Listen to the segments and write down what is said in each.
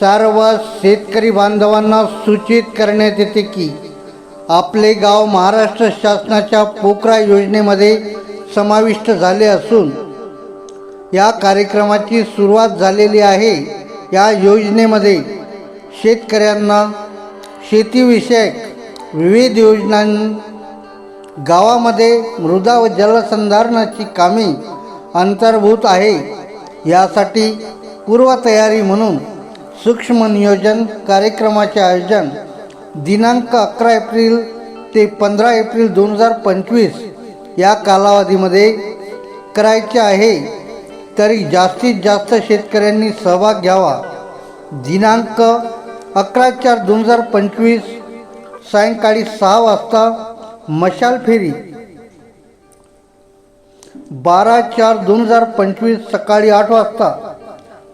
सर्व शेतकरी बांधवांना सूचित करण्यात येते की आपले गाव महाराष्ट्र शासनाच्या पोकरा योजनेमध्ये समाविष्ट झाले असून या कार्यक्रमाची सुरुवात झालेली आहे. या योजनेमध्ये शेतकऱ्यांना शेतीविषयक विविध योजना गावामध्ये मृदा व जलसंधारणाची कामे अंतर्भूत आहे. यासाठी पूर्वतयारी म्हणून सूक्ष्म नियोजन कार्यक्रमाचे आयोजन दिनांक अकरा एप्रिल ते पंधरा एप्रिल दोन हजार पंचवीस या कालावधीमध्ये करायचे आहे. तरी जास्तीत जास्त शेतकऱ्यांनी सहभाग घ्यावा. दिनांक अकरा चार दोन हजार पंचवीस सायंकाळी सहा वाजता मशाल फेरी. बारा चार दोन हजार पंचवीस सकाळी आठ वाजता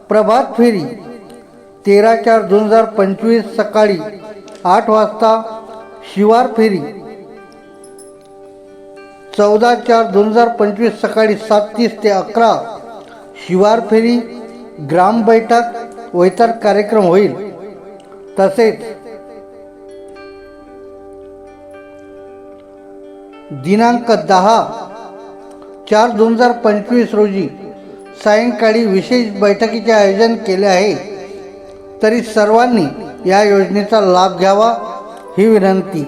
प्रभात फेरी. तेरा चार दोन हजार पंचवीस सकाळी आठ वाजता शिवार फेरी. चौदा चार दोन हजार पंचवीस सकाळी सात तीस ते अकरा शिवार फेरी ग्राम बैठक व इतर कार्यक्रम होईल. तसेच दिनांक दहा चार दोन हजार पंचवीस रोजी सायंकाळी विशेष बैठकीचे आयोजन केले आहे. तरी सर्वांनी या योजनेचा लाभ घ्यावा ही विनंती.